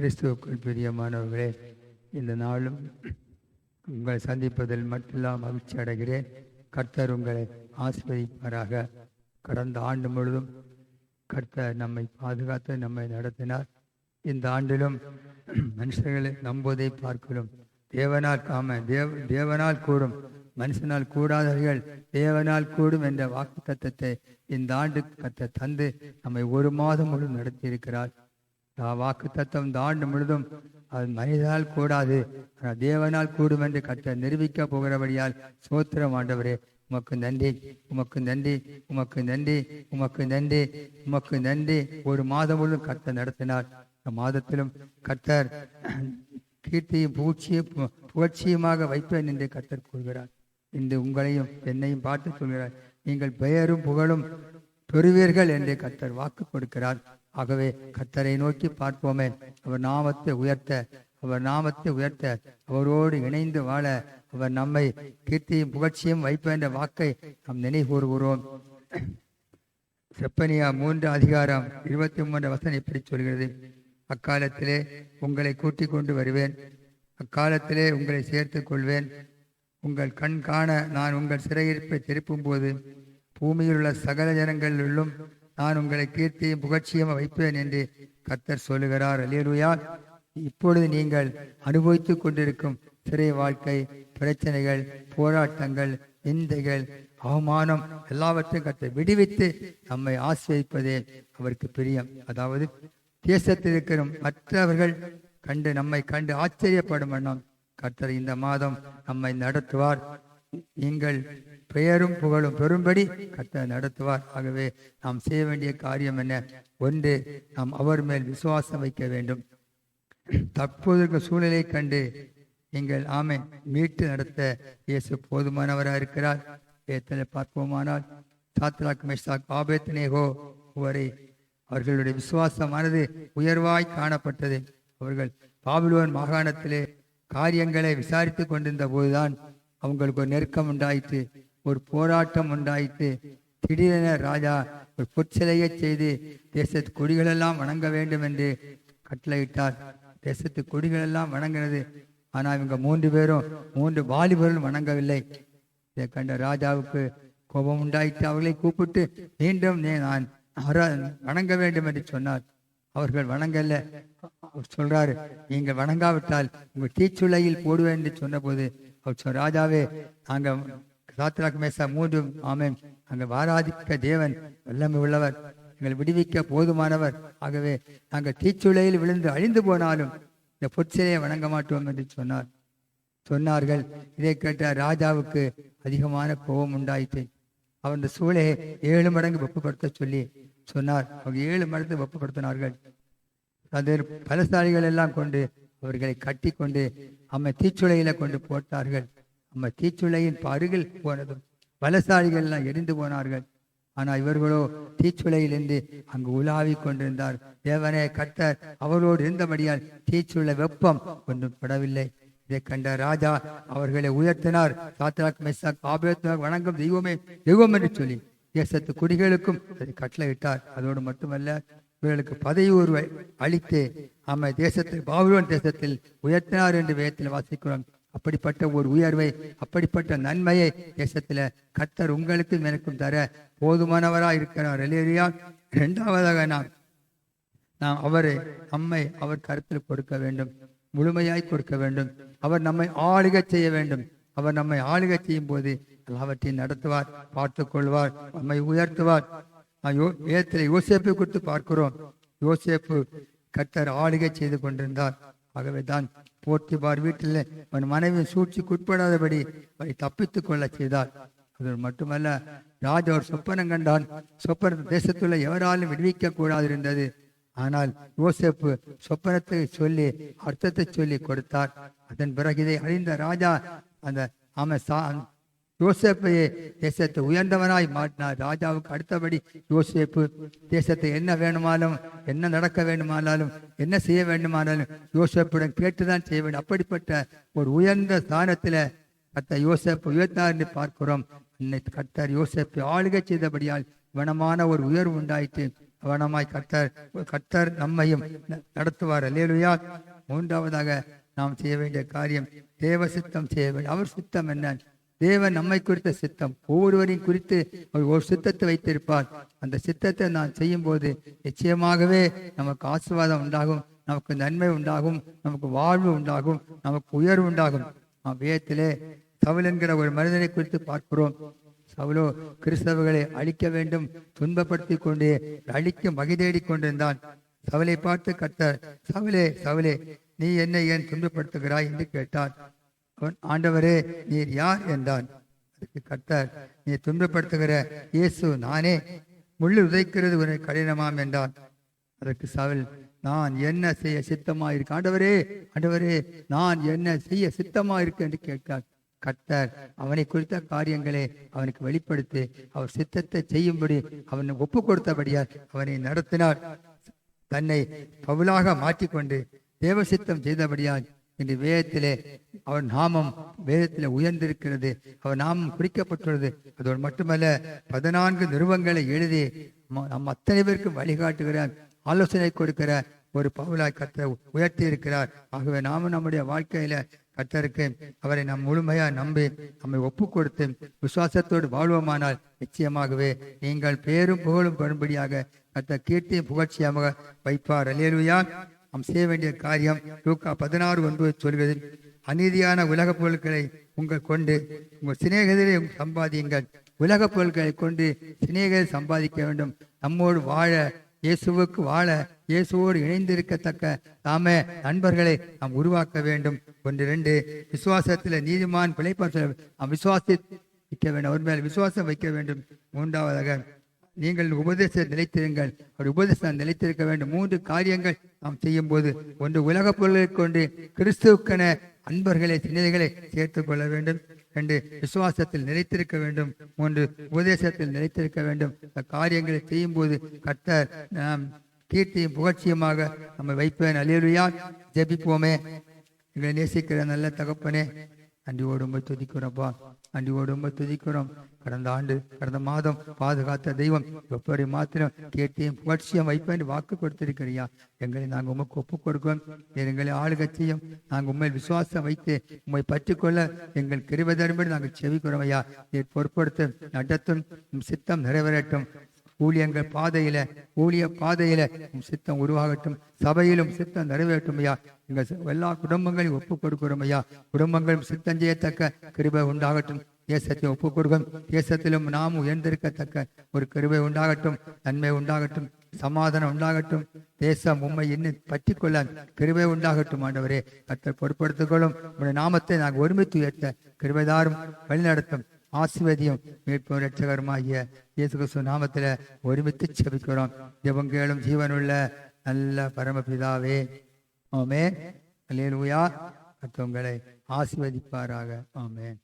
கிறிஸ்துவுக்குள் பிரியமானவர்களே இந்த நாளும் உங்களை சந்திப்பதில் மட்டும் மகிழ்ச்சி அடைகிறேன். கர்த்தர் உங்களை ஆசிரியப்பாராக கடந்த ஆண்டு முழுதும் கர்த்தர் நம்மை பாதுகாத்து நம்மை நடத்தினார். இந்த ஆண்டிலும் மனுஷர்களை நம்புவதை பார்க்கிறோம் தேவனால் காம தேவ தேவனால் கூடும் மனுஷனால் கூடாதவர்கள் தேவனால் கூடும் என்ற வாக்கு தத்தத்தை இந்த ஆண்டு கத்த தந்து நம்மை ஒரு மாதம் முழு நடத்தியிருக்கிறார். வாக்கு தத்துவம் இந்த ஆண்டு முழுதும் அது மனிதனால் கூடாது ஆனால் தேவனால் கூடும் என்று கத்த நிரூபிக்க போகிறபடியால் சோத்திரம் ஆண்டவரே. உமக்கு நன்றி உமக்கு நன்றி உமக்கு நன்றி உமக்கு நன்றி உமக்கு நன்றி. ஒரு மாதம் முழுவதும் கர்த்தர் நடத்தினார். இந்த மாதத்திலும் கர்த்தர் கீர்த்தியும் பூச்சியும் பு- புகழ்ச்சியுமாக வைப்பேன் என்று கர்த்தர் கூறுகிறார். இன்று உங்களையும் என்னையும் பார்த்து சொல்கிறார். நீங்கள் பெயரும் புகழும் பெறுவீர்கள் என்று கர்த்தர் வாக்கு கொடுக்கிறார். ஆகவே கத்தரை நோக்கி பார்ப்போமே. அவர் நாமத்தை உயர்த்த அவர் நாமத்தை உயர்த்த அவரோடு இணைந்து வாழ அவர் நம்மை கீர்த்தியும் புகழ்ச்சியும் வைப்ப என்ற வாக்கை நாம் நினைவு கூறுகிறோம் செப்பனியா மூன்று அதிகாரம் இருபத்தி மூன்று வசனம் இப்படி சொல்கிறது. அக்காலத்திலே உங்களை கூட்டிக் கொண்டு வருவேன். அக்காலத்திலே உங்களை சேர்த்துக் கொள்வேன். உங்கள் கண் காண நான் உங்கள் சிறையிருப்பை திருப்பும் போது பூமியில் உள்ள சகல ஜனங்களிலும் நான் உங்களை கீர்த்தியும் புகழ்ச்சியும் வைப்பேன் என்று கர்த்தர் சொல்லுகிறார். அல்லேலூயா. இப்பொழுது நீங்கள் அனுபவித்துக் கொண்டிருக்கும் சிறை வாழ்க்கை பிரச்சனைகள் போராட்டங்கள் நிந்தைகள் அவமானம் எல்லாவற்றையும் கர்த்தர் விடுவித்து நம்மை ஆசிரியப்பதே அவருக்கு பிரியம். அதாவது தேசத்தில் இருக்கிற மற்றவர்கள் கண்டு நம்மை கண்டு ஆச்சரியப்படும் வண்ணம் கர்த்தர் இந்த மாதம் நம்மை நடத்துவார். நீங்கள் பெயரும் புகழும் பெரும்படி கத்த நடத்துவார். ஆகவே நாம் செய்ய வேண்டிய காரியம் என்ன? ஒன்று நாம் அவர் மேல் விசுவாசம் வைக்க வேண்டும். தற்போது இருக்கிற சூழலை கண்டு நீங்கள் ஆமை மீட்டு நடத்த இயேசு போதுமானவராக இருக்கிறார். ஏத்தனை பார்ப்போமானால் சாத்ராக் மெஷாக் ஆபேத்னேகோ வரை அவர்களுடைய விசுவாசமானது உயர்வாய் காணப்பட்டது. அவர்கள் பாபிலோன் மாகாணத்திலே காரியங்களை விசாரித்து கொண்டிருந்த போதுதான் அவங்களுக்கு ஒரு நெருக்கம் உண்டாயிற்று. ஒரு போராட்டம் உண்டாயிற்று. திடீரென ராஜா ஒரு பொற்சிலையை செய்து தேசத்து கொடிகளெல்லாம் வணங்க வேண்டும் என்று கட்டளையிட்டார். தேசத்து கொடிகளெல்லாம் வணங்கினது. ஆனால் இவங்க மூன்று பேரும் மூன்று வாலிபர்களும் வணங்கவில்லை. இதை கண்ட ராஜாவுக்கு கோபம் உண்டாயிட்டு அவர்களை கூப்பிட்டு மீண்டும் நான் வணங்க வேண்டும் என்று சொன்னார். அவர்கள் வணங்கல்ல அவர் சொல்றாரு நீங்கள் வணங்காவிட்டால் உங்கள் தீச்சுளையில் போடுவேன் என்று சொன்னபோது அவர் சொல் ராஜாவே நாங்கள் சாத்திராக் மூன்றும். ஆமேன். அங்கு வாராதிக்க தேவன் வல்லமை உள்ளவர். எங்களை விடுவிக்க போதுமானவர். ஆகவே நாங்கள் தீச்சுளையில் விழுந்து அழிந்து போனாலும் இந்த பொற்சிலையை வணங்க மாட்டோம் என்று சொன்னார். சொன்னார்கள். இதை கேட்ட ராஜாவுக்கு அதிகமான கோபம் உண்டாயிற்று. அவன் சூளையை ஏழு மடங்கு வெப்பப்படுத்த சொல்லி சொன்னார். அவங்க ஏழு மடங்கு வெப்பப்படுத்தினார்கள். அது பலசாலிகள் எல்லாம் கொண்டு அவர்களை கட்டி கொண்டு அம்மை தீச்சுளையில கொண்டு போட்டார்கள். நம்ம தீச்சுளையின் அருகில் போனதும் பலசாலிகள் எல்லாம் எரிந்து போனார்கள். ஆனால் இவர்களோ தீச்சுளையிலிருந்து அங்கு உலாவி கொண்டிருந்தார். தேவனே கர்த்தர் அவரோடு இருந்தபடியால் தீச்சுள்ள வெப்பம் ஒன்றும் படவில்லை. இதை கண்ட ராஜா அவர்களை உயர்த்தினார். சாத்ராக் மெஸ்ஸாக் ஆபேத்னாக் வணங்கும் தெய்வமே தெய்வம் என்று சொல்லி தேசத்து குடிகளுக்கும் அதை கட்டளையிட்டார். அதோடு மட்டுமல்ல இவர்களுக்கு பதவி உருவை அளித்து அம்மை தேசத்தில் பாபுலோன் தேசத்தில் உயர்த்தினார் என்று வேதத்தில் வாசிக்கிறோம். அப்படிப்பட்ட ஒரு உயர்வை அப்படிப்பட்ட நன்மையை தேசத்தில் கர்த்தர் உங்களுக்கும் எனக்கும் தர போதுமானவராக இருக்கிறார். எலேரியா இரண்டாவதாக நாம் நாம் அவரை நம்மை அவர் கருத்தில் கொடுக்க வேண்டும். முழுமையாய் கொடுக்க வேண்டும். அவர் நம்மை ஆளுகை செய்ய வேண்டும். அவர் நம்மை ஆளுகை செய்யும் போது எல்லாவற்றையும் நடத்துவார் பார்த்து கொள்வார் நம்மை உயர்த்துவார். நான் யோ வேதத்தில் யோசேப்பை குறித்து பார்க்கிறோம். யோசேப்பு கர்த்தர் ஆளுகை செய்து கொண்டிருந்தார். ஆகவே தான் போர்த்திபார் வீட்டில். அவன் மனைவி சூழ்ச்சிக்கு உட்படாதபடி அவரை தப்பித்துக் கொள்ள செய்தார் அது மட்டுமல்ல ராஜா ஒரு சொப்பனம் கண்டான். சொப்பன தேசத்துள்ள எவராலும் விடுவிக்க கூடாது இருந்தது ஆனால் யோசேப்பு சொப்பனத்தை சொல்லி அர்த்தத்தை சொல்லி கொடுத்தார். அதன் பிறகு இதை அறிந்த ராஜா அந்த அவன் சா யோசேப்பையே தேசத்தை உயர்ந்தவனாய் மாட்டினார் ராஜாவுக்கு அடுத்தபடி யோசேப்பு தேசத்தை என்ன வேணுமானாலும் என்ன நடக்க வேண்டுமானாலும் என்ன செய்ய வேண்டுமானாலும் யோசேப்புடன் கேட்டுதான் செய்ய வேண்டும் அப்படிப்பட்ட ஒரு உயர்ந்த ஸ்தானத்தில் கத்த யோசேப்பு உயர்த்தார் என்று பார்க்கிறோம். இன்னைக்கு கர்த்தர் யோசேப்பை ஆளுகை செய்தபடியால் வனமான ஒரு உயர்வு உண்டாயிற்று. அவனமாய் கர்த்தர் கர்த்தர் நம்மையும் நடத்துவார். லேலுயா மூன்றாவதாக நாம் செய்ய வேண்டிய காரியம் தேவ சித்தம் செய்ய வேண்டும். அவர் சித்தம் என்ன? தேவன் நம்மை குறித்த சித்தம். ஒவ்வொருவரையும் குறித்து ஒரு சித்தத்தை வைத்திருப்பார். அந்த சித்தத்தை நான் செய்யும் போது நிச்சயமாகவே நமக்கு ஆசீர்வாதம் உண்டாகும் நமக்கு நன்மை உண்டாகும் நமக்கு வாழ்வு உண்டாகும் நமக்கு உயர்வு உண்டாகும். நாம் வேதத்திலே சவுல் என்கிற ஒரு மனிதனை குறித்து பார்க்கிறோம். சவுலோ கிறிஸ்தவர்களை அழிக்க வேண்டும் துன்பப்படுத்தி கொண்டே அழிக்க மகிதேடி கொண்டிருந்தான். சவலை பார்த்து கர்த்தர் சவுலே சவுலே நீ என்னை ஏன் துன்பப்படுத்துகிறாய்? என்று கேட்டார். ஆண்டவரே நீர் யார் என்றான். அதுக்கு கர்த்தர் நீ துன்பப்படுத்துகிற இயேசு நானே. முள்ளு உதைக்கிறது உனக்கு கடினமாம் என்றான். அதற்கு சவுல் நான் என்ன செய்ய சித்தமா இருக்கு ஆண்டவரே ஆண்டவரே நான் என்ன செய்ய சித்தமா இருக்கு என்று கேட்கிறார் கர்த்தர் அவனை குறித்த காரியங்களை அவனுக்கு வெளிப்படுத்தி. அவர் சித்தத்தை செய்யும்படி அவனை ஒப்பு கொடுத்தபடியால் அவனை நடத்தினார். தன்னை பவுலாக மாற்றிக்கொண்டு தேவ சித்தம் செய்தபடியால் இன்று வேதத்திலே அவர் நாமம் வேதத்தில் உயர்ந்திருக்கிறது. அவர் நாமம் குறிக்கப்பட்டுள்ளது. அதோடு மட்டுமல்ல பதினான்கு நிறுவங்களை எழுதி நம் அத்தனை பேருக்கும் வழிகாட்டுகிற ஆலோசனை கொடுக்கிற ஒரு பவுலாய் கர்த்தர் உயர்த்தி இருக்கிறார். ஆகவே நாமும் நம்முடைய வாழ்க்கையில கத்தருக்கு அவரை நாம் முழுமையா நம்பி நம்மை ஒப்பு கொடுத்து விசுவாசத்தோடு வாழ்வோமானால் நிச்சயமாகவே நீங்கள் பேரும் புகழும் பெறும்படியாக கத்த கீர்த்தியும் புகழ்ச்சியாக வைப்பார். அல்லேலுயா. நாம் செய்ய வேண்டிய காரியம் லூக்கா பதினாறு ஒன்பது சொல்வது அநீதியான உலக பொருட்களை உங்கள் கொண்டு உங்கள் சிநேகிதரை சம்பாதியுங்கள். உலக பொருட்களை கொண்டு சிநேகரை சம்பாதிக்க வேண்டும். நம்மோடு வாழ இயேசுவுக்கு வாழ இயேசுவோடு இணைந்திருக்கத்தக்க தாமே நண்பர்களை நாம் உருவாக்க வேண்டும். ஒன்று ரெண்டு விசுவாசத்தில் நீதிமான் பிழைப்பாற்ற நாம் விசுவாசி வைக்க வேண்டும். அவர் மேல் விசுவாசம் வைக்க வேண்டும். மூன்றாவதாக நீங்கள் உபதேச நிலைத்திருங்கள். அவர் உபதேசம் நிலைத்திருக்க வேண்டும். மூன்று காரியங்கள் நாம் செய்யும் போது ஒன்று உலக பொருளை கொண்டு கிறிஸ்துவுக்கென அன்பர்களை சின்னதைகளை சேர்த்து கொள்ள வேண்டும். ரெண்டு விசுவாசத்தில் நிலைத்திருக்க வேண்டும். மூன்று உபதேசத்தில் நிலைத்திருக்க வேண்டும். இந்த காரியங்களை செய்யும் போது கர்த்தர் நாம் கீர்த்தியும் புகழ்ச்சியுமாக நம்ம வைப்பேன். அலியலுயா ஜெபிப்போமே. எங்களை நேசிக்கிற நல்ல தகப்பனே நன்றியோடு துதிக்கிறப்பா துதிக்கிறோம்ப்பா ரொம்ப துதிக்கிறோம். கடந்த ஆண்டு கடந்த மாதம் பாதுகாத்த தெய்வம் எப்படி மாத்திரம் கேட்டையும் புகழ்ச்சியும் வைப்பேன் வாக்கு கொடுத்திருக்கிறியா? எங்களை நாங்கள் உமக்கு ஒப்பு கொடுக்கும் எங்களை ஆளுகை செய்யும். நாங்கள் உண்மையில் விசுவாசம் வைத்து உண்மை பற்றிக்கொள்ள எங்கள் கிருபதரும்படி நாங்கள் செவிக்கிறோம் ஐயா. நீர் பொறுப்படுத்த நடத்தும் சித்தம் நிறைவேறட்டும். ஊழியங்கள் பாதையில ஊழிய பாதையில உம் சித்தம் உருவாகட்டும். சபையிலும் சித்தம் நிறைவேற்றும் ஐயா. எங்கள் எல்லா குடும்பங்களையும் ஒப்புக் கொடுக்கிறோம் ஐயா. குடும்பங்களும் சித்தம் செய்யத்தக்க கிருபை உண்டாகட்டும். தேசத்தை ஒப்புக் கொடுக்கும். தேசத்திலும் நாம் உயர்ந்திருக்கத்தக்க ஒரு கிருபை உண்டாகட்டும். நன்மை உண்டாகட்டும். சமாதானம் உண்டாகட்டும். தேசம் உண்மை இன்னும் பற்றி கொள்ள கிருபை உண்டாகட்டும் ஆண்டவரே. கத்தர் பொறுப்படுத்திக் கொள்ளும். உடைய நாமத்தை நாங்கள் ஒருமித்து உயர்த்த கிருபைதாரும் வழிநடத்தும். ஆசிர்வதியும் மீட்போம் ரட்சகருமாகிய இயேசு கிறிஸ்து நாமத்துல ஒருமித்து செபிக்கிறோம். ஜெபம் கேளும் ஜீவனுள்ள நல்ல பரமபிதாவே. ஆமே அல்லேலூயா கர்த்தர் ஆசிர்வதிப்பாராக. ஆமேன்.